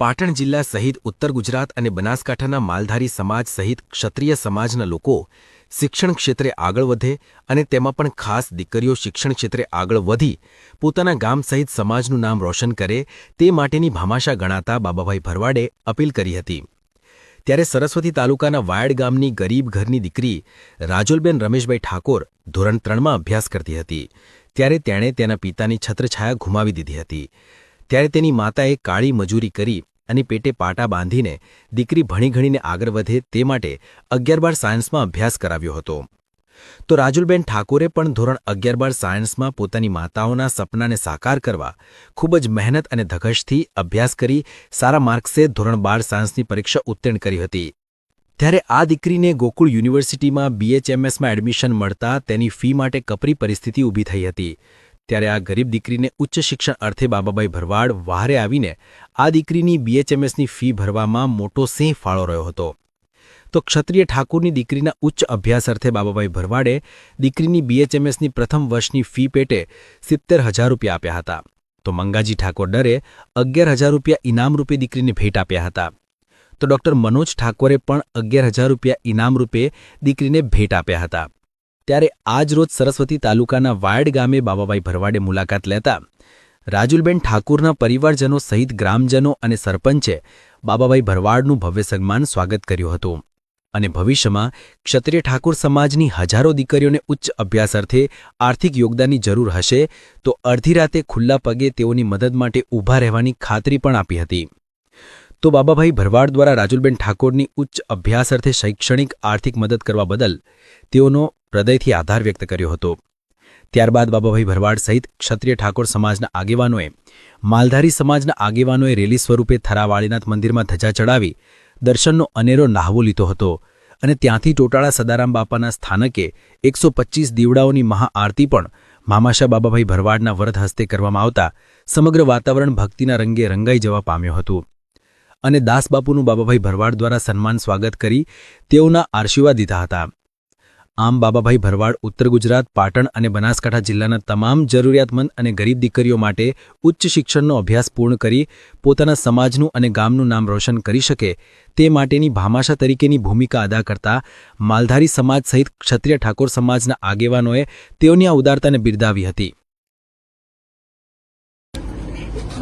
પાટણ જિલ્લા સહિત ઉત્તર ગુજરાત અને બનાસકાંઠાના માલધારી સમાજ સહિત ક્ષત્રિય સમાજના લોકો શિક્ષણ ક્ષેત્રે આગળ વધે અને તેમાં પણ ખાસ દીકરીઓ શિક્ષણ ક્ષેત્રે આગળ વધી પોતાના ગામ સહિત સમાજનું નામ રોશન કરે તે માટેની ભામાશા ગણાતા બાબાભાઈ ભરવાડે અપીલ કરી હતી. ત્યારે સરસ્વતી તાલુકાના વાયડ ગામની ગરીબ ઘરની દીકરી રાજુલબેન રમેશભાઈ ઠાકોર ધોરણ ત્રણમાં અભ્યાસ કરતી હતી. ત્યારે તેણે તેના પિતાની છત્રછાયા ગુમાવી દીધી હતી. ત્યારે તેની માતાએ કાળી મજૂરી કરી અને પેટે પાટા બાંધીને દીકરી ભણી ગણીને આગળ વધે તે માટે અગિયાર બાર સાયન્સમાં અભ્યાસ કરાવ્યો હતો. તો રાજુલબેન ઠાકોરે પણ ધોરણ અગિયાર બાર સાયન્સમાં પોતાની માતાઓના સપનાને સાકાર કરવા ખૂબ જ મહેનત અને ધગશથી અભ્યાસ કરી સારા માર્ક્સે ધોરણ બાર સાયન્સની પરીક્ષા ઉત્તીર્ણ કરી હતી. ત્યારે આ દીકરીને ગોકુળ યુનિવર્સિટીમાં બીએચએમએસમાં એડમિશન મળતા તેની ફી માટે કપરી પરિસ્થિતિ ઊભી થઈ હતી. ત્યારે આ ગરીબ દીકરીને ઉચ્ચ શિક્ષણ અર્થે બાબાભાઈ ભરવાડ વહારે આવીને આ દીકરીની બીએચએમએસની ફી ભરવામાં મોટો સિંહ ફાળો રહ્યો હતો. તો ક્ષત્રિય ઠાકુરની દીકરીના ઉચ્ચ અભ્યાસ અર્થે બાબાભાઈ ભરવાડે દીકરીની બીએચએમએસની પ્રથમ વર્ષની ફી પેટે સિત્તેર હજાર રૂપિયા આપ્યા હતા. તો મંગાજી ઠાકોર ડરે અગિયાર હજાર રૂપિયા ઇનામ રૂપે દીકરીને ભેટ આપ્યા હતા. તો ડૉક્ટર મનોજ ઠાકોરે પણ અગિયાર હજાર રૂપિયા ઇનામ રૂપે દીકરીને ભેટ આપ્યા હતા. ત્યારે આજ રોજ સરસ્વતી તાલુકાના વાયડ ગામે બાબાભાઈ ભરવાડે મુલાકાત લેતા રાજુલબેન ઠાકુરના પરિવારજનો સહિત ગ્રામજનો અને સરપંચે બાબાભાઈ ભરવાડનું ભવ્ય સન્માન સ્વાગત કર્યું હતું. અને ભવિષ્યમાં ક્ષત્રિય ઠાકુર સમાજની હજારો દીકરીઓને ઉચ્ચ અભ્યાસ અર્થે આર્થિક યોગદાનની જરૂર હશે, તો અડધી રાતે ખુલ્લા પગે તેઓની મદદ માટે ઊભા રહેવાની ખાતરી પણ આપી હતી. તો બાબાભાઈ ભરવાડ દ્વારા રાજુલબેન ઠાકોરની ઉચ્ચ અભ્યાસ અર્થે શૈક્ષણિક આર્થિક મદદ કરવા બદલ તેઓનો હૃદયથી આધાર વ્યક્ત કર્યો હતો. ત્યારબાદ બાબાભાઈ ભરવાડ સહિત ક્ષત્રિય ઠાકોર સમાજના આગેવાનોએ માલધારી સમાજના આગેવાનોએ રેલી સ્વરૂપે થરાવાળીનાથ મંદિરમાં ધજા ચડાવી દર્શનનો અનેરો લાહવો લીધો હતો અને ત્યાંથી ટોટાળા સદારામ બાપાના સ્થાનકે એકસો દીવડાઓની મહાઆરતી પણ મામાશા બાબાભાઈ ભરવાડના વરદ હસ્તે કરવામાં આવતા સમગ્ર વાતાવરણ ભક્તિના રંગે રંગાઈ જવા પામ્યું હતું. અને દાસબાપુનું બાબાભાઈ ભરવાડ દ્વારા સન્માન સ્વાગત કરી તેઓના આશીર્વાદ દીધા હતા. આમ બાબાભાઈ ભરવાડ, ઉત્તર ગુજરાત, પાટણ અને બનાસકાંઠા જિલ્લાના તમામ જરૂરિયાતમંદ અને ગરીબ દીકરીઓ માટે ઉચ્ચ શિક્ષણનો અભ્યાસ પૂર્ણ કરી પોતાના સમાજનું અને ગામનું નામ રોશન કરી શકે તે માટેની ભામાશા તરીકેની ભૂમિકા અદા કરતા માલધારી સમાજ સહિત ક્ષત્રિય ઠાકોર સમાજના આગેવાનોએ તેઓની આ ઉદારતાને બિરદાવી હતી.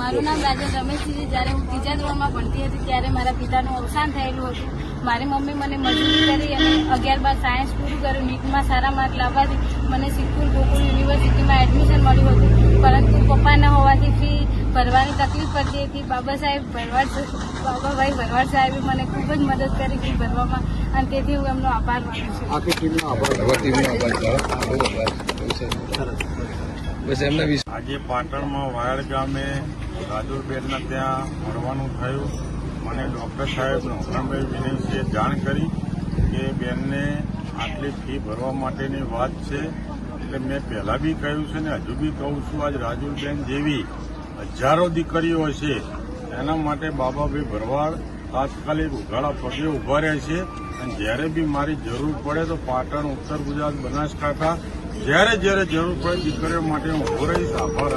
મારું નામ રાજા રમેશજી જ્યારે હું ત્રીજા ધોરણમાં ભણતી હતી ત્યારે મારા પિતાનું અવસાન થયેલું હતું. મારી મમ્મી મને મજૂરી કરી અને અગિયાર બાર સાયન્સ પૂરું કર્યું નીટમાં સારા માર્ક લાવવાથી મને સિદ્ધપુર ગોકુલ યુનિવર્સિટીમાં એડમિશન મળ્યું હતું. પરંતુ પપ્પા ન હોવાથી ફી ભરવાની તકલીફ પડતી હતી. બાબા સાહેબ ભરવાડ બાબાભાઈ ભરવાડ સાહેબે મને ખૂબ જ મદદ કરી ફી ભરવામાં અને તેથી હું એમનો આભાર માનું છું. આખી ટીમનો આભાર. ટીમનો આભાર બસ એમના આજે પાટણમાં વાયડ ગામે રાજુરબેનના ત્યાં મળવાનું થયું. મને ડૉક્ટર સાહેબ નોકરામભાઈ વિનયસિંહે જાણ કરી કે બેનને આટલી ફી ભરવા માટેની વાત છે. એટલે મેં પહેલાં બી કહ્યું છે ને હજુ બી કહું છું, આજ રાજુલબેન જેવી હજારો દીકરીઓ છે, એના માટે બાબાભાઈ ભરવાડ તાત્કાલિક ઉઘાડા પગે ઊભા રહે છે. અને જ્યારે બી મારી જરૂર પડે તો પાટણ, ઉત્તર ગુજરાત, બનાસકાંઠા, જ્યારે જ્યારે જરૂર પડે દીકરીઓ માટે હું ઊભો રહીશ. આભાર.